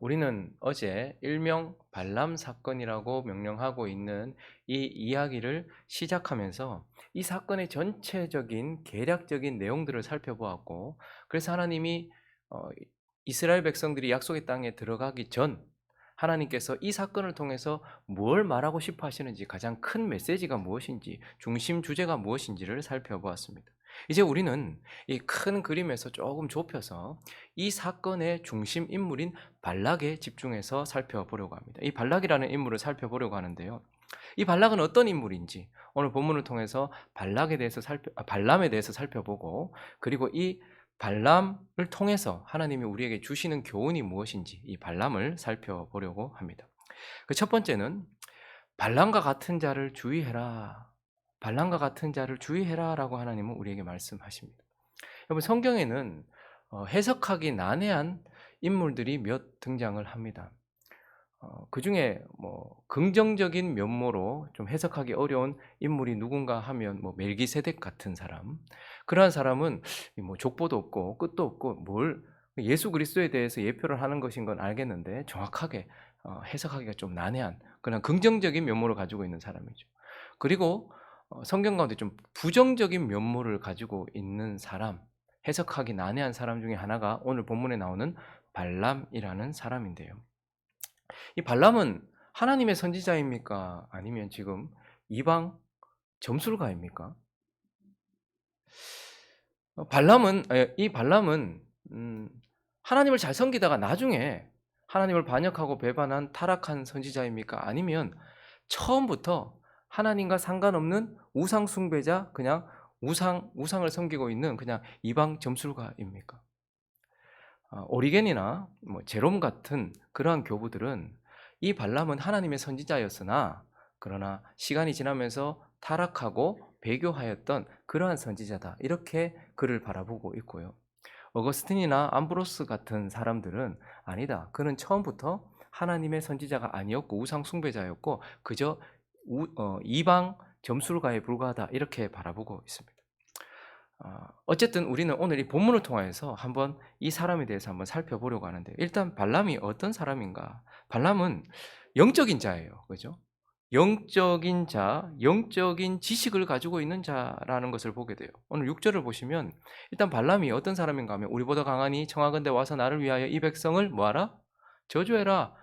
우리는 어제 일명 발람 사건이라고 명명하고 있는 이 이야기를 시작하면서 이 사건의 전체적인 계략적인 내용들을 살펴보았고 그래서 하나님이 어, 이스라엘 백성들이 약속의 땅에 들어가기 전 하나님께서 이 사건을 통해서 뭘 말하고 싶어 하시는지 가장 큰 메시지가 무엇인지 중심 주제가 무엇인지를 살펴보았습니다. 이제 우리는 이 큰 그림에서 조금 좁혀서 이 사건의 중심 인물인 발락에 집중해서 살펴보려고 합니다. 이 발락이라는 인물을 살펴보려고 하는데요. 이 발락은 어떤 인물인지 오늘 본문을 통해서 발락에 대해서 살펴 아, 발람에 대해서 살펴보고 그리고 이 발람을 통해서 하나님이 우리에게 주시는 교훈이 무엇인지 이 발람을 살펴보려고 합니다. 그 첫 번째는 발람과 같은 자를 주의해라. 발람과 같은 자를 주의해라라고 하나님은 우리에게 말씀하십니다. 여러분 성경에는 어, 해석하기 난해한 인물들이 몇 등장을 합니다. 어, 그 중에 뭐 긍정적인 면모로 좀 해석하기 어려운 인물이 누군가 하면 뭐 멜기세덱 같은 사람, 그러한 사람은 뭐 족보도 없고 끝도 없고 뭘 예수 그리스도에 대해서 예표를 하는 것인 건 알겠는데 정확하게 어, 해석하기가 좀 난해한 그런 긍정적인 면모를 가지고 있는 사람이죠. 그리고 어, 성경 가운데 좀 부정적인 면모를 가지고 있는 사람, 해석하기 난해한 사람 중에 하나가 오늘 본문에 나오는 발람이라는 사람인데요. 이 발람은 하나님의 선지자입니까? 아니면 지금 이방 점술가입니까? 어, 발람은 이 발람은 음, 하나님을 잘 섬기다가 나중에 하나님을 반역하고 배반한 타락한 선지자입니까? 아니면 처음부터 하나님과 상관없는 우상 숭배자 그냥 우상 우상을 섬기고 있는 그냥 이방 점술가입니까? 어, 오리겐이나 뭐 제롬 같은 그러한 교부들은 이 발람은 하나님의 선지자였으나 그러나 시간이 지나면서 타락하고 배교하였던 그러한 선지자다 이렇게 그를 바라보고 있고요. 어거스틴이나 암브로스 같은 사람들은 아니다. 그는 처음부터 하나님의 선지자가 아니었고 우상 숭배자였고 그저 우, 어, 이방 점술가에 불과하다 이렇게 바라보고 있습니다. 어, 어쨌든 우리는 오늘 이 본문을 통해서 한번 이 사람에 대해서 한번 살펴보려고 하는데 일단 발람이 어떤 사람인가? 발람은 영적인 자예요, 그죠? 영적인 자, 영적인 지식을 가지고 있는 자라는 것을 보게 돼요. 오늘 6절을 보시면 일단 발람이 어떤 사람인가 하면 우리보다 강하니 청하건대 와서 나를 위하여 이 백성을 뭐하라? 저주해라.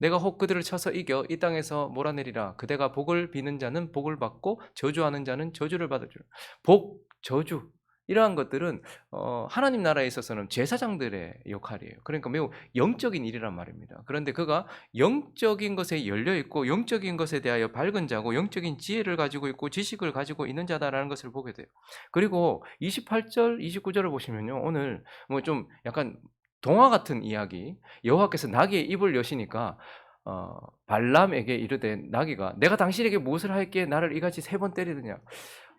내가 혹 그들을 쳐서 이겨 이 땅에서 몰아내리라. 그대가 복을 비는 자는 복을 받고 저주하는 자는 저주를 받을 줄. 복, 저주 이러한 것들은 어, 하나님 나라에 있어서는 제사장들의 역할이에요. 그러니까 매우 영적인 일이란 말입니다. 그런데 그가 영적인 것에 열려 있고 영적인 것에 대하여 밝은 자고 영적인 지혜를 가지고 있고 지식을 가지고 있는 자다라는 것을 보게 돼요. 그리고 28절, 29절을 보시면요. 오늘 뭐 좀 약간 동화 같은 이야기. 여호와께서 나귀의 입을 여시니까 어, 발람에게 이르되 나귀가 내가 당신에게 무엇을 할게 나를 이같이 세 번 때리느냐.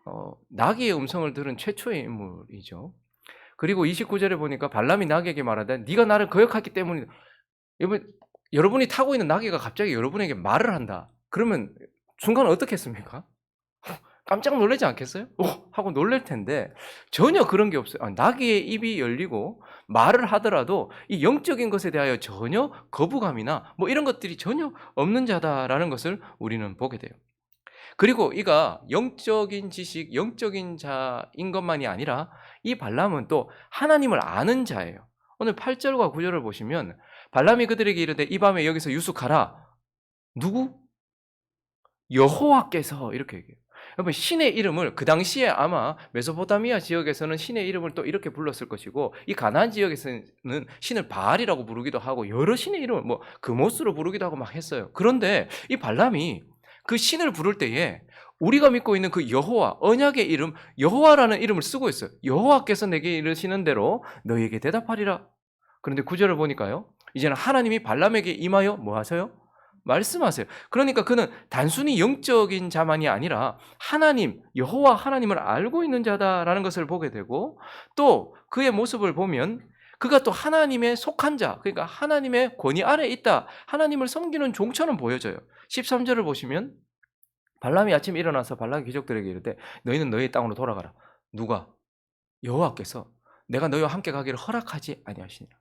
어, 나귀의 음성을 들은 최초의 인물이죠. 그리고 29절에 보니까 발람이 나귀에게 말하되 네가 나를 거역했기 때문에 여러분 여러분이 타고 있는 나귀가 갑자기 여러분에게 말을 한다. 그러면 순간 어떻겠습니까? 깜짝 놀라지 않겠어요? 오! 하고 놀랄 텐데 전혀 그런 게 없어요. 아, 나귀의 입이 열리고 말을 하더라도 이 영적인 것에 대하여 전혀 거부감이나 뭐 이런 것들이 전혀 없는 자다라는 것을 우리는 보게 돼요. 그리고 이가 영적인 지식, 영적인 자인 것만이 아니라 이 발람은 또 하나님을 아는 자예요. 오늘 8절과 9절을 보시면 발람이 그들에게 이르되 이 밤에 여기서 유숙하라. 누구? 여호와께서 이렇게 얘기해요. 여러분 신의 이름을 그 당시에 아마 메소포타미아 지역에서는 신의 이름을 또 이렇게 불렀을 것이고 이 가나안 지역에서는 신을 바알이라고 부르기도 하고 여러 신의 이름을 뭐 그모스로 부르기도 하고 막 했어요. 그런데 이 발람이 그 신을 부를 때에 우리가 믿고 있는 그 여호와 언약의 이름 여호와라는 이름을 쓰고 있어요. 여호와께서 내게 이르시는 대로 너에게 대답하리라. 그런데 구절을 보니까요. 이제는 하나님이 발람에게 임하여 뭐 하세요? 말씀하세요. 그러니까 그는 단순히 영적인 자만이 아니라 하나님, 여호와 하나님을 알고 있는 자다라는 것을 보게 되고 또 그의 모습을 보면 그가 또 하나님의 속한 자, 그러니까 하나님의 권위 아래 있다. 하나님을 섬기는 종처럼 보여져요. 13절을 보시면 발람이 아침 일어나서 발람 귀족들에게 이르되 너희는 너희 땅으로 돌아가라. 누가? 여호와께서 내가 너희와 함께 가기를 허락하지 아니하시니라.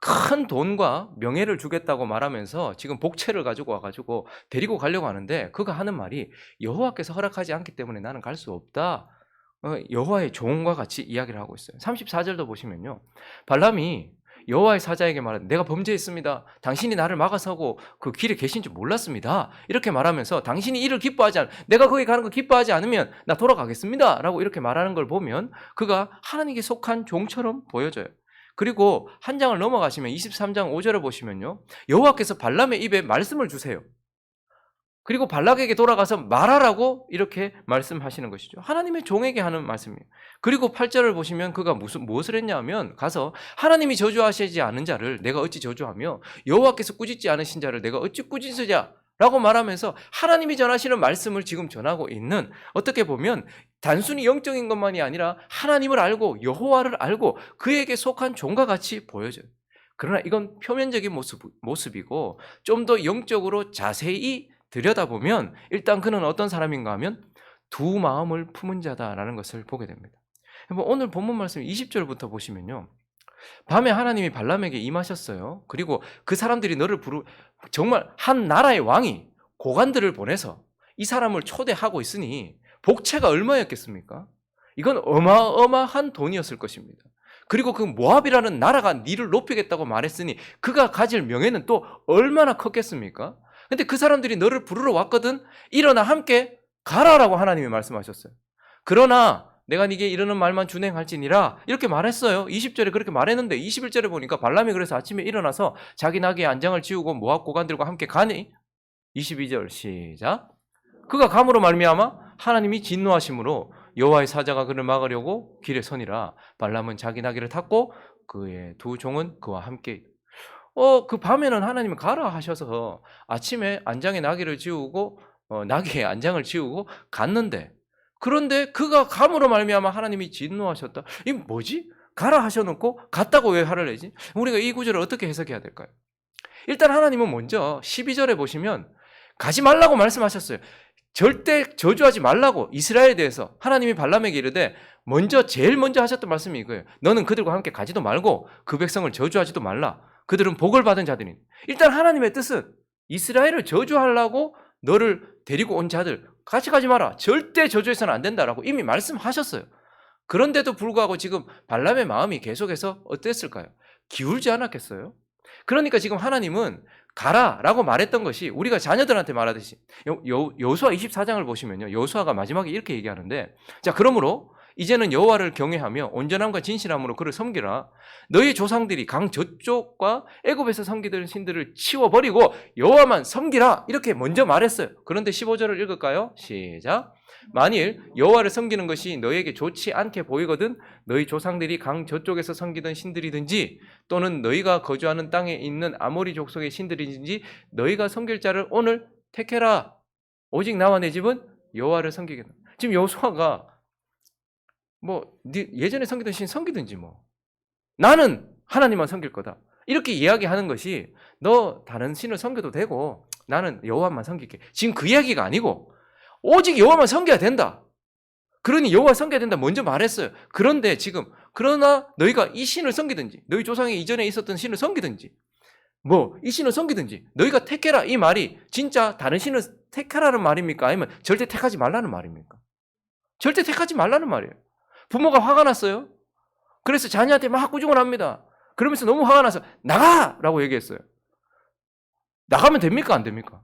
큰 돈과 명예를 주겠다고 말하면서 지금 복채를 가지고 와가지고 데리고 가려고 하는데 그가 하는 말이 여호와께서 허락하지 않기 때문에 나는 갈 수 없다. 어, 여호와의 종과 같이 이야기를 하고 있어요. 34절도 보시면요. 발람이 여호와의 사자에게 말하되 내가 범죄했습니다. 당신이 나를 막아서고 그 길에 계신 줄 몰랐습니다. 이렇게 말하면서 당신이 이를 기뻐하지 않 내가 거기 가는 거 기뻐하지 않으면 나 돌아가겠습니다. 라고 이렇게 말하는 걸 보면 그가 하나님께 속한 종처럼 보여져요. 그리고 한 장을 넘어가시면 23장 5절을 보시면요. 여호와께서 발람의 입에 말씀을 주세요. 그리고 발락에게 돌아가서 말하라고 이렇게 말씀하시는 것이죠. 하나님의 종에게 하는 말씀이에요. 그리고 8절을 보시면 그가 무슨 무엇을 했냐 하면 가서 하나님이 저주하시지 않은 자를 내가 어찌 저주하며 여호와께서 꾸짖지 않으신 자를 내가 어찌 꾸짖으랴 라고 말하면서 하나님이 전하시는 말씀을 지금 전하고 있는 어떻게 보면 단순히 영적인 것만이 아니라 하나님을 알고 여호와를 알고 그에게 속한 종과 같이 보여져요. 그러나 이건 표면적인 모습, 모습이고 좀 더 영적으로 자세히 들여다보면 일단 그는 어떤 사람인가 하면 두 마음을 품은 자다라는 것을 보게 됩니다. 오늘 본문 말씀 20절부터 보시면요. 밤에 하나님이 발람에게 임하셨어요. 그리고 그 사람들이 너를 부르 정말 한 나라의 왕이 고관들을 보내서 이 사람을 초대하고 있으니 복채가 얼마였겠습니까? 이건 어마어마한 돈이었을 것입니다. 그리고 그 모압이라는 나라가 니를 높이겠다고 말했으니 그가 가질 명예는 또 얼마나 컸겠습니까? 근데 그 사람들이 너를 부르러 왔거든. 일어나 함께 가라라고 하나님이 말씀하셨어요. 그러나 내가 네게 이르는 말만 준행할지니라 이렇게 말했어요. 20절에 그렇게 말했는데 21절에 보니까 발람이 그래서 아침에 일어나서 자기 나귀의 안장을 지우고 모압 고관들과 함께 가니 22절 시작. 그가 감으로 말미암아 하나님이 진노하심으로 여호와의 사자가 그를 막으려고 길에 서니라 발람은 자기 나귀를 탔고 그의 두 종은 그와 함께 어, 그 밤에는 하나님이 가라 하셔서 아침에 안장에 나귀를 지우고 어, 나귀의 안장을 지우고 갔는데 그런데 그가 감으로 말미암아 하나님이 진노하셨다. 이 뭐지? 가라 하셔놓고 갔다고 왜 화를 내지? 우리가 이 구절을 어떻게 해석해야 될까요? 일단 하나님은 먼저 12절에 보시면 가지 말라고 말씀하셨어요. 절대 저주하지 말라고 이스라엘에 대해서 하나님이 발람에게 이르되 먼저 제일 먼저 하셨던 말씀이 이거예요. 너는 그들과 함께 가지도 말고 그 백성을 저주하지도 말라. 그들은 복을 받은 자들이. 일단 하나님의 뜻은 이스라엘을 저주하려고 너를 데리고 온 자들 같이 가지 마라. 절대 저주해서는 안 된다라고 이미 말씀하셨어요. 그런데도 불구하고 지금 발람의 마음이 계속해서 어땠을까요? 기울지 않았겠어요? 그러니까 지금 하나님은 가라라고 말했던 것이 우리가 자녀들한테 말하듯이 여수아 24장을 보시면요. 여수아가 마지막에 이렇게 얘기하는데 자, 그러므로 이제는 여호와를 경외하며 온전함과 진실함으로 그를 섬기라. 너희 조상들이 강 저쪽과 애굽에서 섬기던 신들을 치워버리고 여호와만 섬기라. 이렇게 먼저 말했어요. 그런데 15절을 읽을까요? 시작. 만일 여호와를 섬기는 것이 너에게 좋지 않게 보이거든 너희 조상들이 강 저쪽에서 섬기던 신들이든지 또는 너희가 거주하는 땅에 있는 아모리 족속의 신들이든지 너희가 섬길 자를 오늘 택해라. 오직 나와 내 집은 여호와를 섬기겠다. 지금 여호수아가 뭐네 예전에 섬기던 신 섬기든지 뭐 나는 하나님만 섬길 거다. 이렇게 이야기하는 것이 너 다른 신을 섬겨도 되고 나는 여호와만 섬길게. 지금 그 이야기가 아니고 오직 여호와만 섬겨야 된다. 그러니 여호와 섬겨야 된다 먼저 말했어요. 그런데 지금 그러나 너희가 이 신을 섬기든지 너희 조상이 이전에 있었던 신을 섬기든지 뭐 이 신을 섬기든지 너희가 택해라 이 말이 진짜 다른 신을 택하라는 말입니까? 아니면 절대 택하지 말라는 말입니까? 절대 택하지 말라는 말이에요. 부모가 화가 났어요. 그래서 자녀한테 막 꾸중을 합니다. 그러면서 너무 화가 나서 나가! 라고 얘기했어요. 나가면 됩니까? 안 됩니까?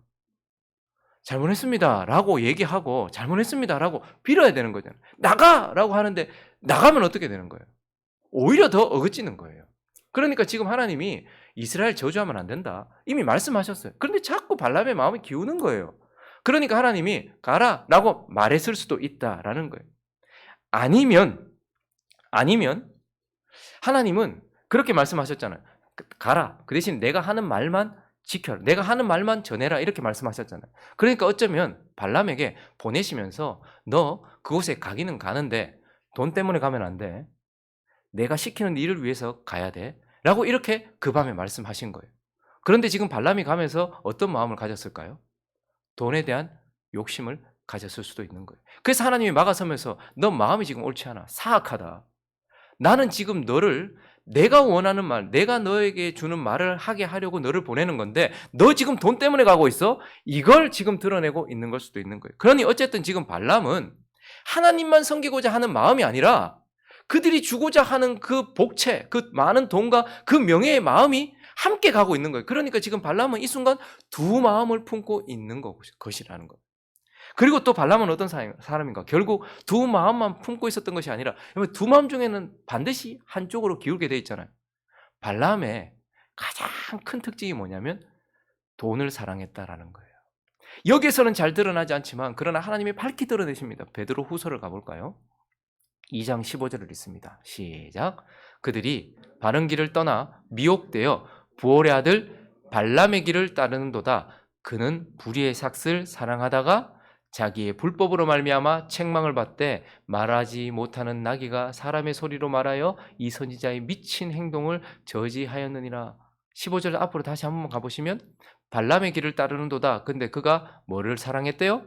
잘못했습니다. 라고 얘기하고 잘못했습니다. 라고 빌어야 되는 거잖아요. 나가! 라고 하는데 나가면 어떻게 되는 거예요? 오히려 더 어긋지는 거예요. 그러니까 지금 하나님이 이스라엘 저주하면 안 된다. 이미 말씀하셨어요. 그런데 자꾸 발람의 마음이 기우는 거예요. 그러니까 하나님이 가라! 라고 말했을 수도 있다라는 거예요. 아니면 아니면 하나님은 그렇게 말씀하셨잖아요. 가라. 그 대신 내가 하는 말만 지켜라. 내가 하는 말만 전해라. 이렇게 말씀하셨잖아요. 그러니까 어쩌면 발람에게 보내시면서 너 그곳에 가기는 가는데 돈 때문에 가면 안 돼. 내가 시키는 일을 위해서 가야 돼. 라고 이렇게 그 밤에 말씀하신 거예요. 그런데 지금 발람이 가면서 어떤 마음을 가졌을까요? 돈에 대한 욕심을 가졌을 수도 있는 거예요. 그래서 하나님이 막아서면서 너 마음이 지금 옳지 않아. 사악하다. 나는 지금 너를 내가 원하는 말, 내가 너에게 주는 말을 하게 하려고 너를 보내는 건데 너 지금 돈 때문에 가고 있어? 이걸 지금 드러내고 있는 걸 수도 있는 거예요. 그러니 어쨌든 지금 발람은 하나님만 섬기고자 하는 마음이 아니라 그들이 주고자 하는 그 복채, 그 많은 돈과 그 명예의 마음이 함께 가고 있는 거예요. 그러니까 지금 발람은 이 순간 두 마음을 품고 있는 것- 것이라는 거예요. 그리고 또 발람은 어떤 사- 사람인가? 결국 두 마음만 품고 있었던 것이 아니라 두 마음 중에는 반드시 한쪽으로 기울게 돼 있잖아요. 발람의 가장 큰 특징이 뭐냐면 돈을 사랑했다라는 거예요. 여기에서는 잘 드러나지 않지만 그러나 하나님이 밝히 드러내십니다. 베드로 후서를 가볼까요? 2장 15절을 읽습니다. 시작. 그들이 바른 길을 떠나 미혹되어 부올의 아들 발람의 길을 따르는도다. 그는 불의의 삭슬 사랑하다가 자기의 불법으로 말미암아 책망을 받되 말하지 못하는 나귀가 사람의 소리로 말하여 이 선지자의 미친 행동을 저지하였느니라. 15절 앞으로 다시 한번 가보시면 발람의 길을 따르는도다. 근데 그가 뭐를 사랑했대요?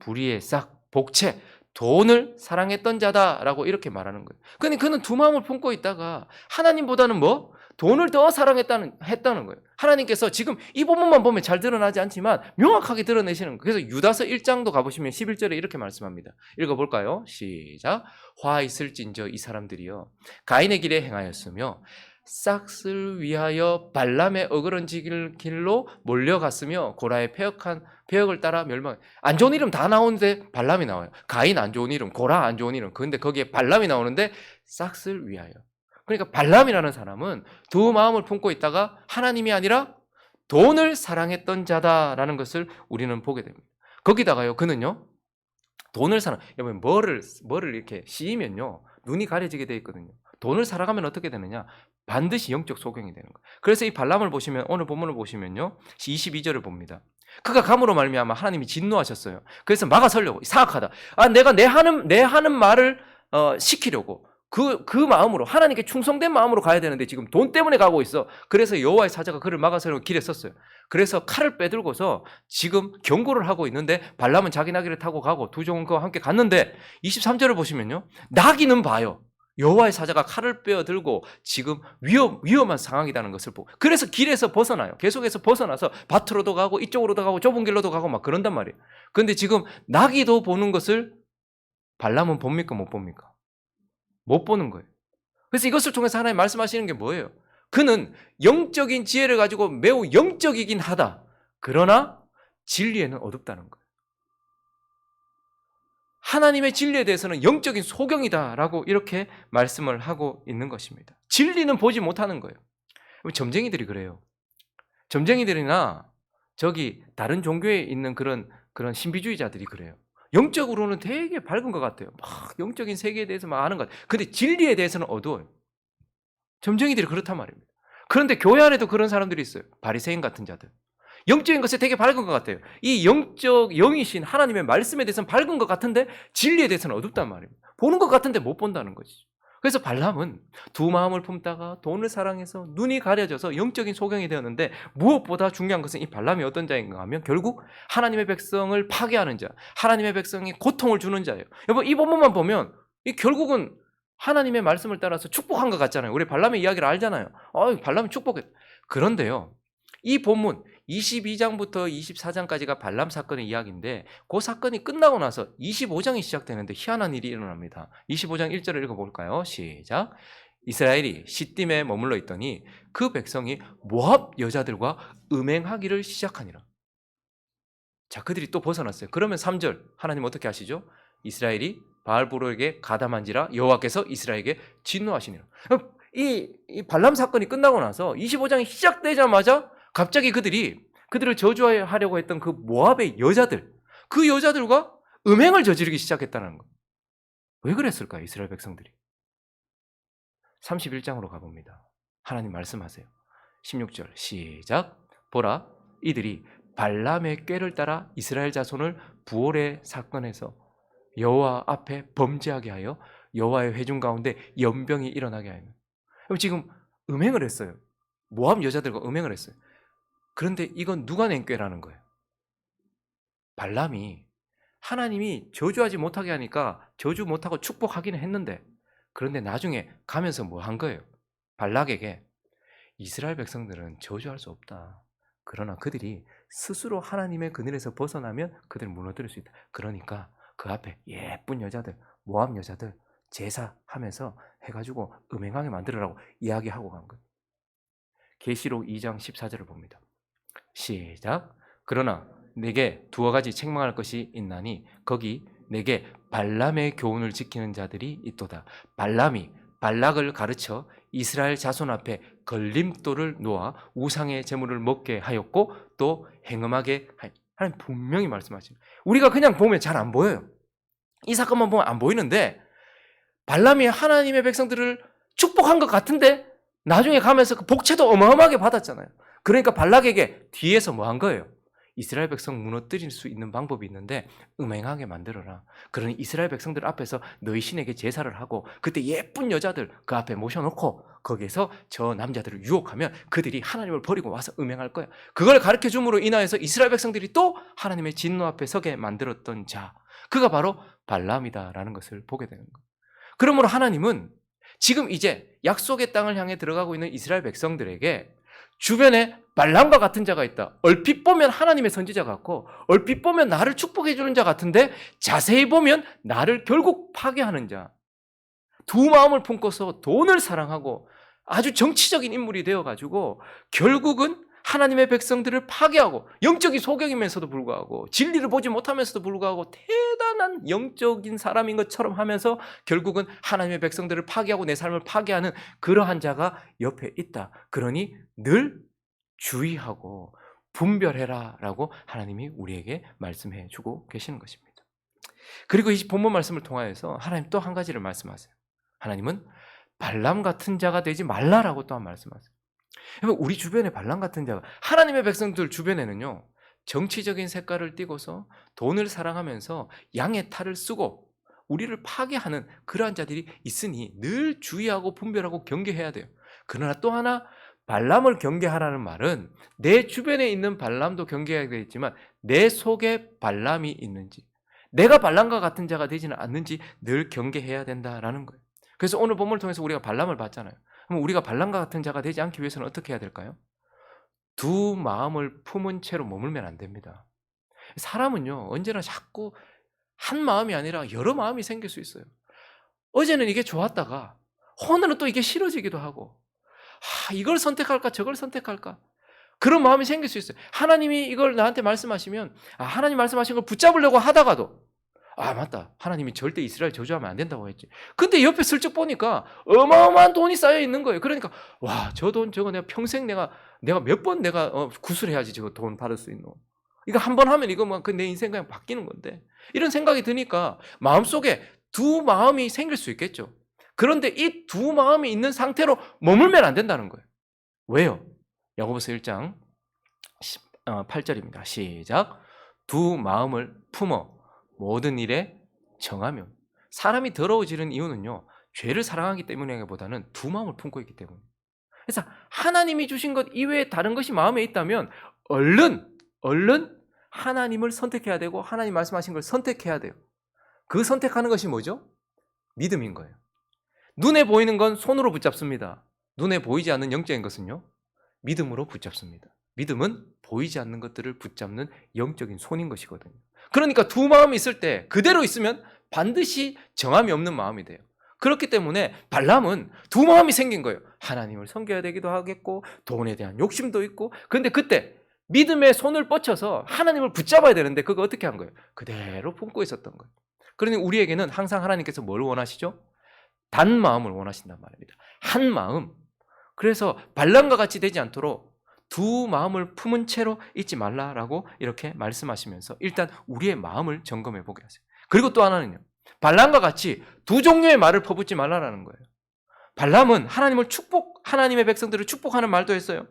불의의 싹 복채 돈을 사랑했던 자다라고 이렇게 말하는 거예요. 근데 그는 두 마음을 품고 있다가 하나님보다는 뭐 돈을 더 사랑했다는 했다는 거예요. 하나님께서 지금 이 부분만 보면 잘 드러나지 않지만 명확하게 드러내시는 거예요. 그래서 유다서 1장도 가보시면 11절에 이렇게 말씀합니다. 읽어볼까요? 시작. 화 있을진저 이 사람들이요 가인의 길에 행하였으며 싹을 위하여 발람의 어그런지 길로 몰려갔으며 고라의 폐역한 폐역을 따라 멸망. 안 좋은 이름 다 나오는데 발람이 나와요. 가인 안 좋은 이름, 고라 안 좋은 이름. 근데 거기에 발람이 나오는데 싹을 위하여. 그러니까 발람이라는 사람은 두 마음을 품고 있다가 하나님이 아니라 돈을 사랑했던 자다라는 것을 우리는 보게 됩니다. 거기다가요, 그는요, 돈을 사랑, 여러분, 뭐를, 뭐를 이렇게 씌이면요, 눈이 가려지게 돼 있거든요. 돈을 살아가면 어떻게 되느냐? 반드시 영적 소경이 되는 거예요. 그래서 이 발람을 보시면, 오늘 본문을 보시면요, 22절을 봅니다. 그가 감으로 말미암아 하나님이 진노하셨어요. 그래서 막아서려고 사악하다. 아 내가 내 하는 내 하는 말을 어, 시키려고 그 그 마음으로 하나님께 충성된 마음으로 가야 되는데 지금 돈 때문에 가고 있어. 그래서 여호와의 사자가 그를 막아서려고 길에 섰어요. 그래서 칼을 빼들고서 지금 경고를 하고 있는데 발람은 자기 나귀를 타고 가고 두 종은 그와 함께 갔는데 23절을 보시면요. 나귀는 봐요. 여호와의 사자가 칼을 빼어 들고 지금 위험 위험한 상황이라는 것을 보고 그래서 길에서 벗어나요. 계속해서 벗어나서 밭으로도 가고 이쪽으로도 가고 좁은 길로도 가고 막 그런단 말이에요. 그런데 지금 나귀도 보는 것을 발람은 봅니까 못 봅니까? 못 보는 거예요. 그래서 이것을 통해서 하나님 말씀하시는 게 뭐예요? 그는 영적인 지혜를 가지고 매우 영적이긴 하다. 그러나 진리에는 어둡다는 거예요. 하나님의 진리에 대해서는 영적인 소경이다라고 이렇게 말씀을 하고 있는 것입니다. 진리는 보지 못하는 거예요. 점쟁이들이 그래요. 점쟁이들이나 저기 다른 종교에 있는 그런 그런 신비주의자들이 그래요. 영적으로는 되게 밝은 것 같아요. 막 영적인 세계에 대해서 막 아는 것 같아요. 근데 진리에 대해서는 어두워요. 점쟁이들이 그렇단 말입니다. 그런데 교회 안에도 그런 사람들이 있어요. 바리새인 같은 자들. 영적인 것에 되게 밝은 것 같아요. 이 영적 영이신 하나님의 말씀에 대해서는 밝은 것 같은데 진리에 대해서는 어둡단 말입니다. 보는 것 같은데 못 본다는 것이죠. 그래서 발람은 두 마음을 품다가 돈을 사랑해서 눈이 가려져서 영적인 소경이 되었는데 무엇보다 중요한 것은 이 발람이 어떤 자인가 하면 결국 하나님의 백성을 파괴하는 자, 하나님의 백성이 고통을 주는 자예요. 여러분 이 본문만 보면 이 결국은 하나님의 말씀을 따라서 축복한 것 같잖아요. 우리 발람의 이야기를 알잖아요. 아, 발람이 축복했. 그런데요. 이 본문 22장부터 24장까지가 발람 사건의 이야기인데 그 사건이 끝나고 나서 25장이 시작되는데 희한한 일이 일어납니다. 25장 1절을 읽어볼까요? 시작. 이스라엘이 시딤에 머물러 있더니 그 백성이 모압 여자들과 음행하기를 시작하니라. 자, 그들이 또 벗어났어요. 그러면 3절 하나님 어떻게 하시죠? 이스라엘이 바알보로에게 가담한지라 여호와께서 이스라엘에게 진노하시니라. 이, 이 발람 사건이 끝나고 나서 25장이 시작되자마자 갑자기 그들이 그들을 저주하려고 했던 그 모압의 여자들, 그 여자들과 음행을 저지르기 시작했다는 거. 왜 그랬을까요, 이스라엘 백성들이? 31장으로 가봅니다. 하나님 말씀하세요. 16절 시작. 보라, 이들이 발람의 꾀를 따라 이스라엘 자손을 부올의 사건에서 여호와 앞에 범죄하게 하여 여호와의 회중 가운데 연병이 일어나게 하여. 지금 음행을 했어요. 모압 여자들과 음행을 했어요. 그런데 이건 누가 낸 꾀라는 거예요? 발람이 하나님이 저주하지 못하게 하니까 저주 못하고 축복하기는 했는데 그런데 나중에 가면서 뭐 한 거예요? 발락에게 이스라엘 백성들은 저주할 수 없다. 그러나 그들이 스스로 하나님의 그늘에서 벗어나면 그들을 무너뜨릴 수 있다. 그러니까 그 앞에 예쁜 여자들, 모함 여자들 제사하면서 해가지고 음행하게 만들으라고 이야기하고 간 거예요. 계시록 2장 14절을 봅니다. 시작. 그러나 내게 두어 가지 책망할 것이 있나니 거기 내게 발람의 교훈을 지키는 자들이 있도다. 발람이 발락을 가르쳐 이스라엘 자손 앞에 걸림돌을 놓아 우상의 제물을 먹게 하였고 또 행음하게 하였. 하나님 분명히 말씀하십니다. 우리가 그냥 보면 잘 안 보여요. 이 사건만 보면 안 보이는데 발람이 하나님의 백성들을 축복한 것 같은데 나중에 가면서 그 복채도 어마어마하게 받았잖아요. 그러니까 발락에게 뒤에서 뭐 한 거예요? 이스라엘 백성 무너뜨릴 수 있는 방법이 있는데 음행하게 만들어라. 그러니 이스라엘 백성들 앞에서 너희 신에게 제사를 하고 그때 예쁜 여자들 그 앞에 모셔놓고 거기에서 저 남자들을 유혹하면 그들이 하나님을 버리고 와서 음행할 거야. 그걸 가르쳐 줌으로 인하여서 이스라엘 백성들이 또 하나님의 진노 앞에 서게 만들었던 자. 그가 바로 발람이다라는 것을 보게 되는 거예요. 그러므로 하나님은 지금 이제 약속의 땅을 향해 들어가고 있는 이스라엘 백성들에게 주변에 발람과 같은 자가 있다. 얼핏 보면 하나님의 선지자 같고 얼핏 보면 나를 축복해 주는 자 같은데 자세히 보면 나를 결국 파괴하는 자. 두 마음을 품고서 돈을 사랑하고 아주 정치적인 인물이 되어 가지고 결국은 하나님의 백성들을 파괴하고 영적인 소경이면서도 불구하고 진리를 보지 못하면서도 불구하고 대단한 영적인 사람인 것처럼 하면서 결국은 하나님의 백성들을 파괴하고 내 삶을 파괴하는 그러한 자가 옆에 있다. 그러니 늘 주의하고 분별해라라고 하나님이 우리에게 말씀해 주고 계시는 것입니다. 그리고 이 본문 말씀을 통하여서 하나님 또 한 가지를 말씀하세요. 하나님은 발람 같은 자가 되지 말라라고 또한 말씀하세요. 우리 주변에 발람 같은 자가 하나님의 백성들 주변에는요. 정치적인 색깔을 띠고서 돈을 사랑하면서 양의 탈을 쓰고 우리를 파괴하는 그러한 자들이 있으니 늘 주의하고 분별하고 경계해야 돼요. 그러나 또 하나 발람을 경계하라는 말은 내 주변에 있는 발람도 경계해야 되겠지만 내 속에 발람이 있는지 내가 발람과 같은 자가 되지는 않는지 늘 경계해야 된다라는 거예요. 그래서 오늘 본문을 통해서 우리가 발람을 봤잖아요. 그럼 우리가 발람과 같은 자가 되지 않기 위해서는 어떻게 해야 될까요? 두 마음을 품은 채로 머물면 안 됩니다. 사람은요, 언제나 자꾸 한 마음이 아니라 여러 마음이 생길 수 있어요. 어제는 이게 좋았다가, 오늘은 또 이게 싫어지기도 하고, 아, 이걸 선택할까, 저걸 선택할까. 그런 마음이 생길 수 있어요. 하나님이 이걸 나한테 말씀하시면, 아, 하나님 말씀하신 걸 붙잡으려고 하다가도, 아, 맞다. 하나님이 절대 이스라엘 저주하면 안 된다고 했지. 근데 옆에 슬쩍 보니까 어마어마한 돈이 쌓여 있는 거예요. 그러니까, 와, 저 돈, 저거 내가 평생 내가, 내가 몇 번 내가 어, 구술해야지 저거 돈 받을 수 있노. 이거 한 번 하면 이거 뭐그내 인생 그냥 바뀌는 건데. 이런 생각이 드니까 마음속에 두 마음이 생길 수 있겠죠. 그런데 이 두 마음이 있는 상태로 머물면 안 된다는 거예요. 왜요? 야고보서 1장 8절입니다. 시작. 두 마음을 품어 모든 일에 정하면 사람이 더러워지는 이유는요. 죄를 사랑하기 때문이보다는 두 마음을 품고 있기 때문에. 그래서 하나님이 주신 것 이외에 다른 것이 마음에 있다면 얼른 얼른 하나님을 선택해야 되고 하나님 말씀하신 걸 선택해야 돼요. 그 선택하는 것이 뭐죠? 믿음인 거예요. 눈에 보이는 건 손으로 붙잡습니다. 눈에 보이지 않는 영적인 것은요. 믿음으로 붙잡습니다. 믿음은 보이지 않는 것들을 붙잡는 영적인 손인 것이거든요. 그러니까 두 마음이 있을 때 그대로 있으면 반드시 정함이 없는 마음이 돼요. 그렇기 때문에 발람은 두 마음이 생긴 거예요. 하나님을 섬겨야 되기도 하겠고 돈에 대한 욕심도 있고 근데 그때 믿음의 손을 뻗쳐서 하나님을 붙잡아야 되는데 그거 어떻게 한 거예요? 그대로 품고 있었던 거예요. 그러니 우리에게는 항상 하나님께서 뭘 원하시죠? 단 마음을 원하신단 말입니다. 한 마음. 그래서 발람과 같이 되지 않도록 두 마음을 품은 채로 있지 말라라고 이렇게 말씀하시면서 일단 우리의 마음을 점검해 보게 하세요. 그리고 또 하나는요. 발람과 같이 두 종류의 말을 퍼붓지 말라라는 거예요. 발람은 하나님을 축복, 하나님의 백성들을 축복하는 말도 했어요.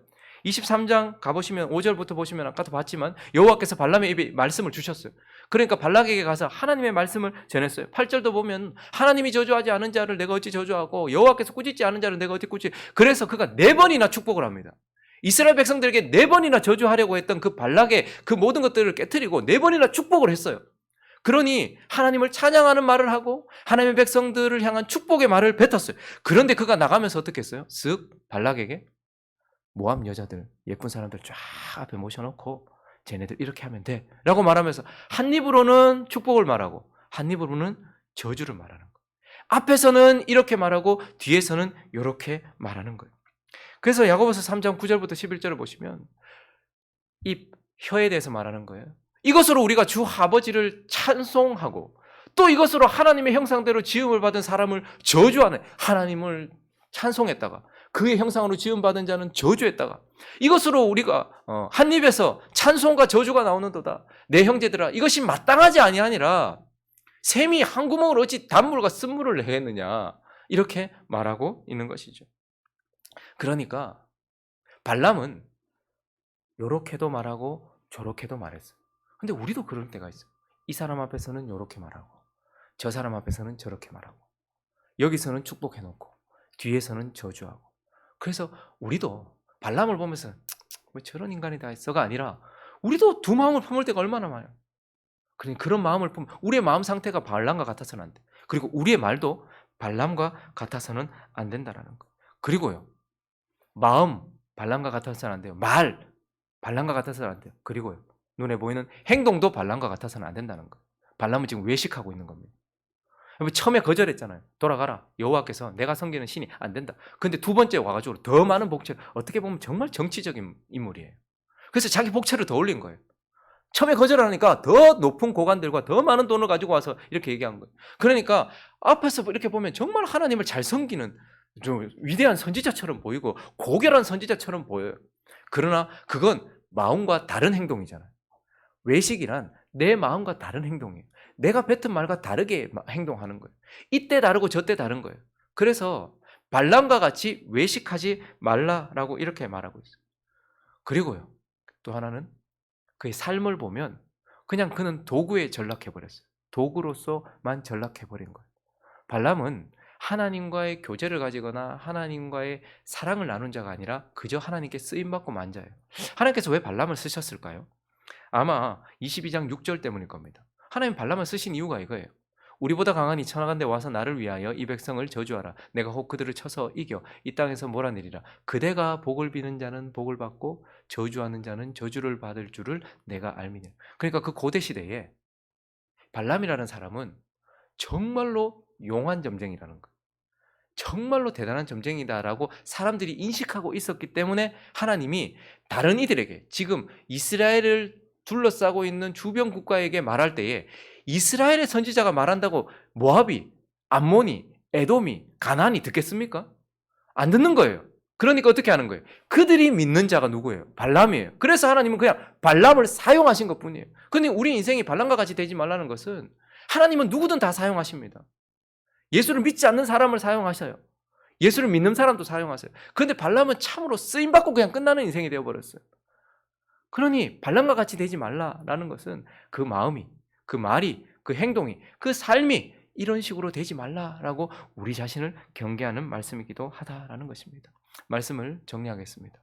23장 가보시면 5절부터 보시면 아까도 봤지만 여호와께서 발람의 입에 말씀을 주셨어요. 그러니까 발락에게 가서 하나님의 말씀을 전했어요. 8절도 보면 하나님이 저주하지 않은 자를 내가 어찌 저주하고 여호와께서 꾸짖지 않은 자를 내가 어찌 꾸짖 그래서 그가 네 번이나 축복을 합니다. 이스라엘 백성들에게 네 번이나 저주하려고 했던 그 발락의 그 모든 것들을 깨뜨리고 네 번이나 축복을 했어요. 그러니 하나님을 찬양하는 말을 하고 하나님의 백성들을 향한 축복의 말을 뱉었어요. 그런데 그가 나가면서 어떻게 했어요? 쓱 발락에게 모함 여자들 예쁜 사람들 쫙 앞에 모셔놓고 쟤네들 이렇게 하면 돼 라고 말하면서 한 입으로는 축복을 말하고 한 입으로는 저주를 말하는 거예요. 앞에서는 이렇게 말하고 뒤에서는 이렇게 말하는 거예요. 그래서 야고보서 3장 9절부터 11절을 보시면 이 혀에 대해서 말하는 거예요. 이것으로 우리가 주 아버지를 찬송하고 또 이것으로 하나님의 형상대로 지음을 받은 사람을 저주하는 하나님을 찬송했다가 그의 형상으로 지음받은 자는 저주했다가 이것으로 우리가 어, 한 입에서 찬송과 저주가 나오는도다. 내 형제들아 이것이 마땅하지 아니하니라 샘이 한 구멍을 어찌 단물과 쓴물을 내겠느냐 이렇게 말하고 있는 것이죠. 그러니까 발람은 요렇게도 말하고 저렇게도 말했어요. 근데 우리도 그럴 때가 있어요. 이 사람 앞에서는 요렇게 말하고 저 사람 앞에서는 저렇게 말하고 여기서는 축복해 놓고 뒤에서는 저주하고 그래서 우리도 발람을 보면서 뭐 저런 인간이 다 있어가 아니라 우리도 두 마음을 품을 때가 얼마나 많아요. 그러니 그런 마음을 품 우리의 마음 상태가 발람과 같아서는 안 돼. 그리고 우리의 말도 발람과 같아서는 안 된다라는 거. 그리고요. 마음 발람과 같아서는 안 돼요. 말 발람과 같아서는 안 돼요. 그리고요. 눈에 보이는 행동도 발람과 같아서는 안 된다는 거. 발람은 지금 외식하고 있는 겁니다. 처음에 거절했잖아요. 돌아가라. 여호와께서 내가 섬기는 신이 안 된다. 근데 두 번째 와가지고 더 많은 복채 어떻게 보면 정말 정치적인 인물이에요. 그래서 자기 복채를 더 올린 거예요. 처음에 거절하니까 더 높은 고관들과 더 많은 돈을 가지고 와서 이렇게 얘기한 거예요. 그러니까 앞에서 이렇게 보면 정말 하나님을 잘 섬기는 좀 위대한 선지자처럼 보이고 고결한 선지자처럼 보여요. 그러나 그건 마음과 다른 행동이잖아요. 외식이란 내 마음과 다른 행동이에요. 내가 뱉은 말과 다르게 행동하는 거예요. 이때 다르고 저때 다른 거예요. 그래서 발람과 같이 외식하지 말라라고 이렇게 말하고 있어요. 그리고요. 또 하나는 그의 삶을 보면 그냥 그는 도구에 전락해 버렸어요. 도구로서만 전락해 버린 거예요. 발람은 하나님과의 교제를 가지거나 하나님과의 사랑을 나눈 자가 아니라 그저 하나님께 쓰임 받고 만 자예요. 하나님께서 왜 발람을 쓰셨을까요? 아마 22장 6절 때문일 겁니다. 하나님 발람을 쓰신 이유가 이거예요. 우리보다 강한 이 천하간데 와서 나를 위하여 이 백성을 저주하라. 내가 혹 그들을 쳐서 이겨 이 땅에서 몰아내리라. 그대가 복을 비는 자는 복을 받고 저주하는 자는 저주를 받을 줄을 내가 알미니. 그러니까 그 고대 시대에 발람이라는 사람은 정말로 용한 점쟁이라는 거. 정말로 대단한 점쟁이다라고 사람들이 인식하고 있었기 때문에 하나님이 다른 이들에게 지금 이스라엘을 둘러싸고 있는 주변 국가에게 말할 때에 이스라엘의 선지자가 말한다고 모압이, 암몬이, 에돔이, 가나안이 듣겠습니까? 안 듣는 거예요. 그러니까 어떻게 하는 거예요? 그들이 믿는 자가 누구예요? 발람이에요. 그래서 하나님은 그냥 발람을 사용하신 것 뿐이에요. 근데 우리 인생이 발람과 같이 되지 말라는 것은 하나님은 누구든 다 사용하십니다. 예수를 믿지 않는 사람을 사용하셔요. 예수를 믿는 사람도 사용하세요. 그런데 발람은 참으로 쓰임 받고 그냥 끝나는 인생이 되어 버렸어요. 그러니 발람과 같이 되지 말라라는 것은 그 마음이, 그 말이, 그 행동이, 그 삶이 이런 식으로 되지 말라라고 우리 자신을 경계하는 말씀이기도 하다라는 것입니다. 말씀을 정리하겠습니다.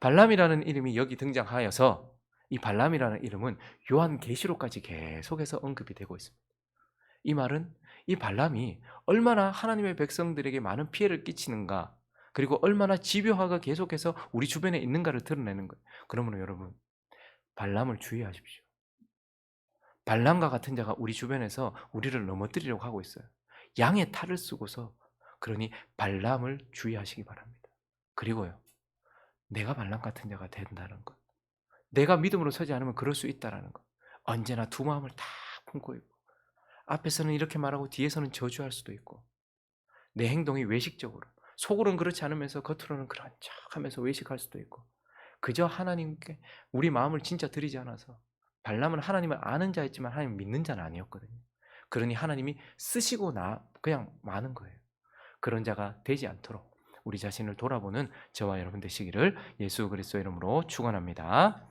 발람이라는 이름이 여기 등장하여서 이 발람이라는 이름은 요한 계시록까지 계속해서 언급이 되고 있습니다. 이 말은 이 발람이 얼마나 하나님의 백성들에게 많은 피해를 끼치는가, 그리고 얼마나 집요화가 계속해서 우리 주변에 있는가를 드러내는 거예요. 그러므로 여러분, 발람을 주의하십시오. 발람과 같은 자가 우리 주변에서 우리를 넘어뜨리려고 하고 있어요. 양의 탈을 쓰고서 그러니 발람을 주의하시기 바랍니다. 그리고요, 내가 발람 같은 자가 된다는 것, 내가 믿음으로 서지 않으면 그럴 수 있다라는 것, 언제나 두 마음을 다 품고 있고 앞에서는 이렇게 말하고 뒤에서는 저주할 수도 있고 내 행동이 외식적으로 속으로는 그렇지 않으면서 겉으로는 그런 척하면서 외식할 수도 있고 그저 하나님께 우리 마음을 진짜 드리지 않아서 발람은 하나님을 아는 자였지만 하나님 믿는 자는 아니었거든요. 그러니 하나님이 쓰시고 나 그냥 많은 거예요. 그런 자가 되지 않도록 우리 자신을 돌아보는 저와 여러분 되시기를 예수 그리스도 이름으로 축원합니다.